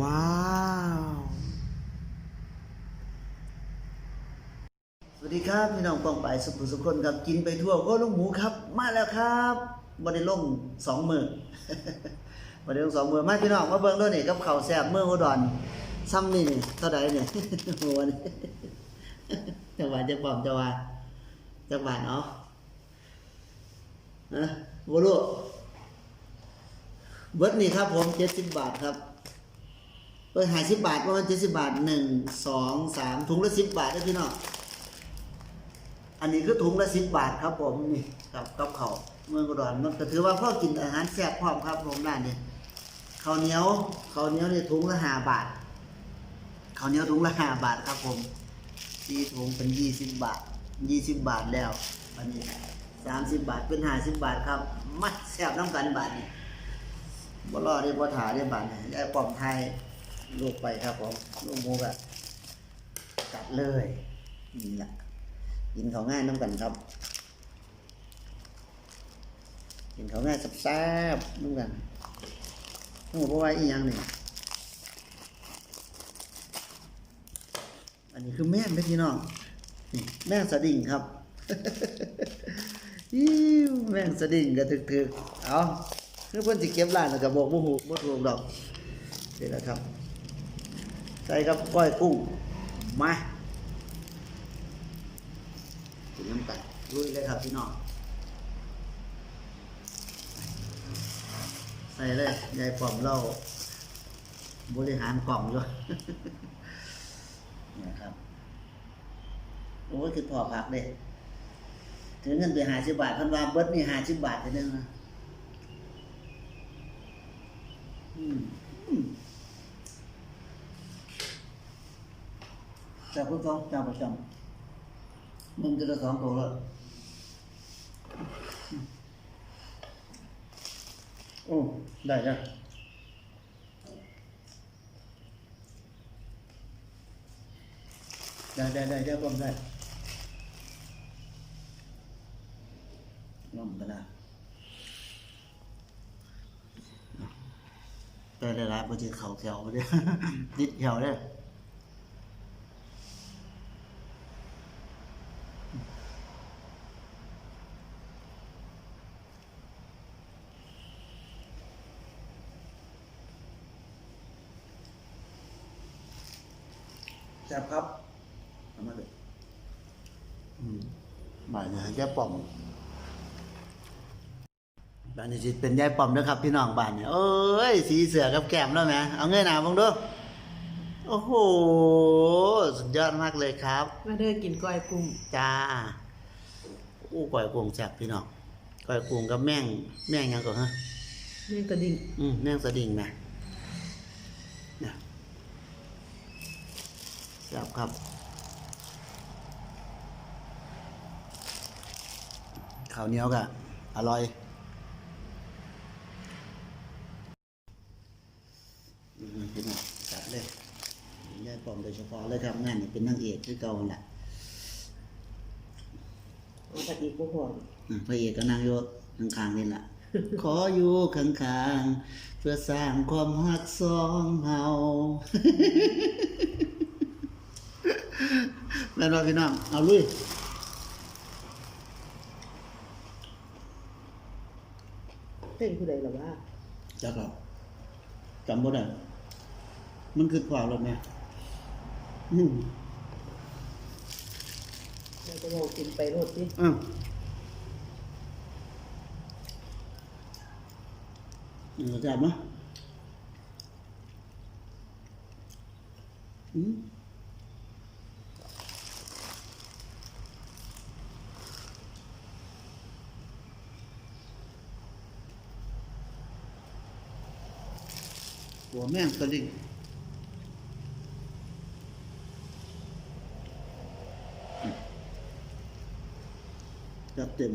ว้าว สวัสดีครับ พี่น้องปองไปสุขุสุขคนครับกินไปทั่วก็ลุงหมูครับ มาแล้วครับบไดลงสองมือบไดลงสองมือมาพี่น้องมาเบิ่งด้วยนี่กับเข้าแซ่บเมืออุดรซ้ำนี่นี่เท่าใดเนี่ยโอ้โหนี่จังหวัดจะปลอมจะว่าจังหวัดเนาะนะบ่รู้เบิร์ดนี่ครับผม70บาทครับ เออหายสิบบาทประมาณเจ็ดสิบบาทหนึ่งสองสามถุงละสิบบาทนะพี่น้องอันนี้คือถุงละสิบบาทครับผมนี่กับกับเขาเมืองอุดรมันก็ถือว่าพ่อกินอาหารแซ่บพร้อมครับผมร้านนี้ข้าวเหนียวข้าวเหนียวเนี่ยถุงละห้าบาทข้าวเหนียวถุงละห้าบาทครับผมสี่ถุงเป็นยี่สิบบาทยี่สิบบาทแล้วอันนี้สามสิบบาทเป็นห้าสิบบาทครับมาแซ่บน้ำกันบาทนี่บ่รอได้บ่ถาได้บาดนี่ไอ้ปอมไทย ลูกไปครับผมลูกหมูกะจัดเลยนี่แหละกินเขาวง่ายน้ำกันครับกินเขาวง่ายแซ่บๆน้ำกันโอ้บ่ว่าอีหยังหนี่งอันนี้คือแม่งเด้อพี่น้องแม่งสดิ่งครับอิ้วแม่งสดิ่งก็ถึกๆ เอาคือเพิ่อนสิเก็บร้านแล้วก็บอกบ่ฮู้บ่ถูกดอกนี่แหละครับ ส่กับก้อยกุ้งมากินน้ำกันลุยเลยครับพี่น้องใส่เลยยายปอมเราบริหารกล่องอยู่นี่ครับ โอ้ยคือพอพักเด้ถึงเงินไปหาสิบบาทพันว่าเบิดนี่หาสิบบาทเท่านึงนะอืม จากคุณสองจากประจำมึงจะได้สองตัวแล้วโอ้ได้จ้ะได้ได้ได้ได้ผมได้ลองก็ได้ได้ได้ร้ายพอดีเขาแถวมาเด้ดิดแถวเด้อ แซ่บครับเอามาเลยอืมบ่ายเนี่ยยายป่อมบ้านนี้สิเป็นยายป่อมนะครับ พี่น้องบ้านเนี่ยเอ้ย สีเสือกับแก้มแล้วไหมเอาเงยหน้าบังดู โอ้โห สุดยอดมากเลยครับ มาเด้อกินก้อยกุ้งจ้า อู้ก่อยกุ้งแซ่บพี่น้องก่อยกุ้งกับแม่ง แม่งหยังก่อนฮะนี่กระดิ่งอืมแม่งสดิ่งนะเนี่ย แซ่บครับ ข้าวเหนียวก็อร่อยอืมพี่น้องจัดเลยยายปอมโดยเฉพาะเลยครับงานนี้เป็นนางเอกคือเก่าแหละเอากะทิกุ้งหอมอืมพระเอกก็นั่งอยู่ข้างๆนี่แหละขออยู่ข้างๆเพื่อสร้างความรักสองเฮา แม่นว่าพี่น้องเอาลุยเต้นผู้ใดหรอวะจักเราจำบ่ได้มันคือความรถไหมอืมเราจะบอกกินไปโรดสิอ้าวเออจับเนาะอืม หัวแม่งกระดิ่งจับเต็ม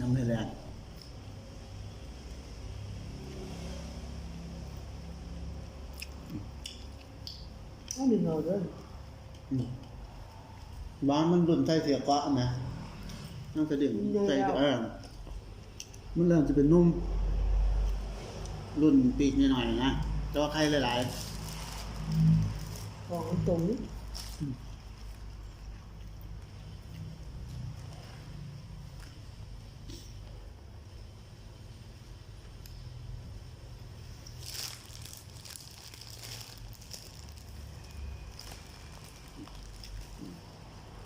น้ำให้แรง เอาหนึ่งเอาเด้ออืมบ้านมันรุ่นไทยเสียเกาะนะนั่งกระดิ่งใส่เออมันเริ่มจะเป็นนุ่ม รุ่นปีกหน่อยๆนะแต่ว่าใครหลายของตรงนี้ ๆ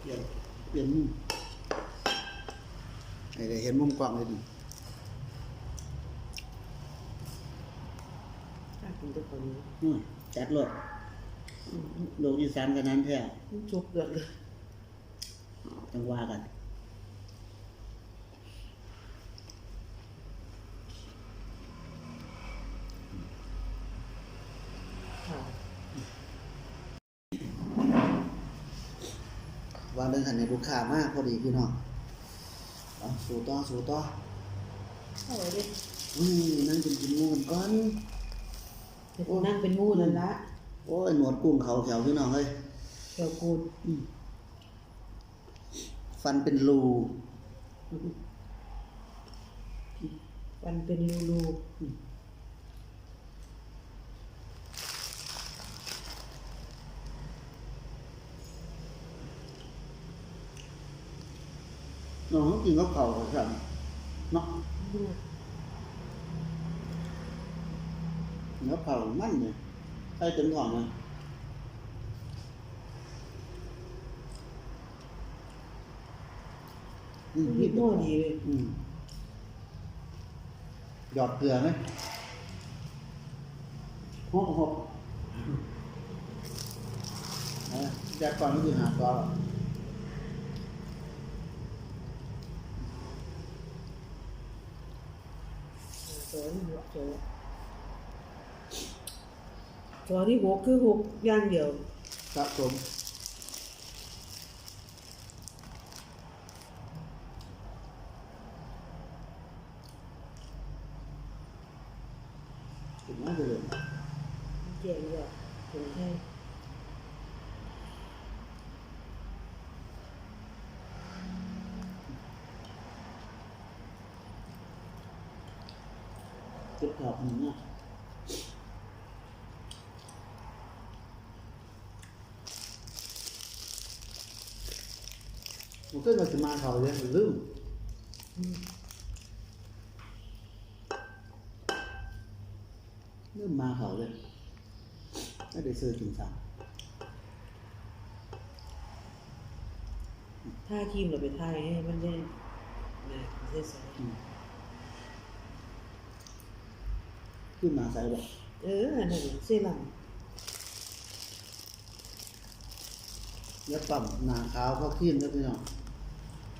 เปลี่ยน เปลี่ยนมุมให้ได้เห็นมุมกว้างเลยดิถ้ากินตัวคนนี้อืมจัดรถโลกอีสานกันนั้นแท้จุกเดือดเลยจังว่ากันค่ะ ว่าเรื่องหันในลูกค้ามากพอดีพี่น้องเอาสู่ต่อสู่ต่อเอาไว้ดิอุ้ยนั่งกินกินหมูกันก่อนเดี๋ยวกูนั่งเป็นงูนั่นละโอ้ยหนวดกุ้งเขาแถวพี่น้องเอ้ยเดี๋ยวกูฟันเป็นรูมันเป็นรูรู น้องเขากินกับเขาเขาสั่งเนาะเนื้อเผามันเนี่ยใส่เต็มท้องเลยอืมนี่โม่ดีเลยอืมหยอดเกลือไหมหกหกเออแจกก่อนก็คือหาตัวหรอก จ อนี่หัวจอจอที่หกคือหกอย่างเดียว ครับผมถึงน่าจะเลย แย่เลยถึงให้ เก็บขอบหนึ่งเนี่ยมันก็มาจะมาเขาเลยลืมอืมลืมมาเขาเลยไม่ได้ซื้อกินซ้ท่าทีมเราไปท่ายให้มันได้นะเสียสายำอืม ขึ้นมาใส่บอกเอออันนั้นน่ะเซรั่มแล้วปั๊มหนาขาวเขาขี้นแล้วพี่น้อง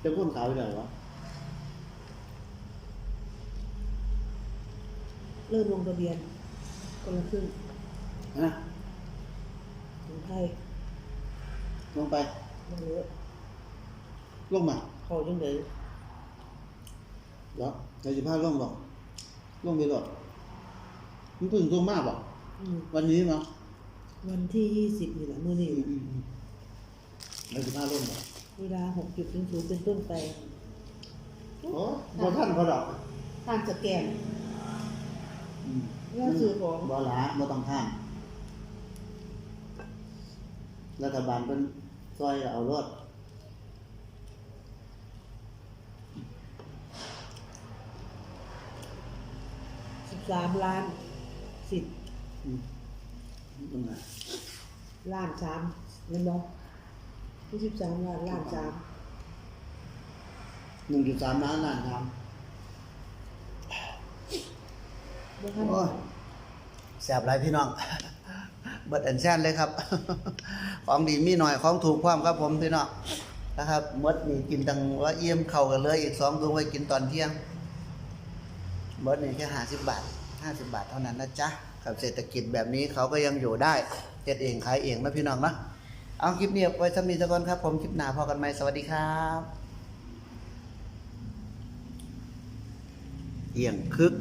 เป็นคนขาวอยู่ไหนวะเริ่มลงทะเบียนคนละครึ่งฮะถึงไทยลงไปมาเลอะลงมาเขาจังไดเดี๋ยวในสิบห้าลงบอกลงไปหลด มันเพึ่งลงมากบอกอืมวันนี้เนาะวันที่ยี่สิบนี่แหละมื้อนี้อืมอืมอืมในสิบห้าลงบอกเวลาหกจุดถึงศูนย์เป็นต้นไปโอ้บ่ท่านเขาดอกทางสแกน อืมแล้วซื้อของ บ่หลาบ่ต้องท่านรัฐบาลเป็นซอยเอารถสิบสามล้าน สิบล้านสามเงินบ่ที่สิบสามล้านล้านสามหนึ่งจุดสามล้านล้านครับบ่ทันโอ้ยแสบไรพี่น้อง เบิดอันแซนเลยครับ ของดีมีหน่อยของถูกความครับผมพี่น้องนะครับมดนี่กินตังว่าเอี่ยมเข่ากันเลยอีกสองถุงไว้กินตอนเที่ยงมดนี่แค่ห้าสิบบาท ห้าสิบบาทเท่านั้นนะจ๊ะกับเศรษฐกิจแบบนี้เขาก็ยังอยู่ได้เจ็ดเองขายเองนะพี่น้องนะเอาคลิปนี้ไว้สมีสักคนครับ ผมคลิปหน้าพอกันไหมสวัสดีครับเอียงคึก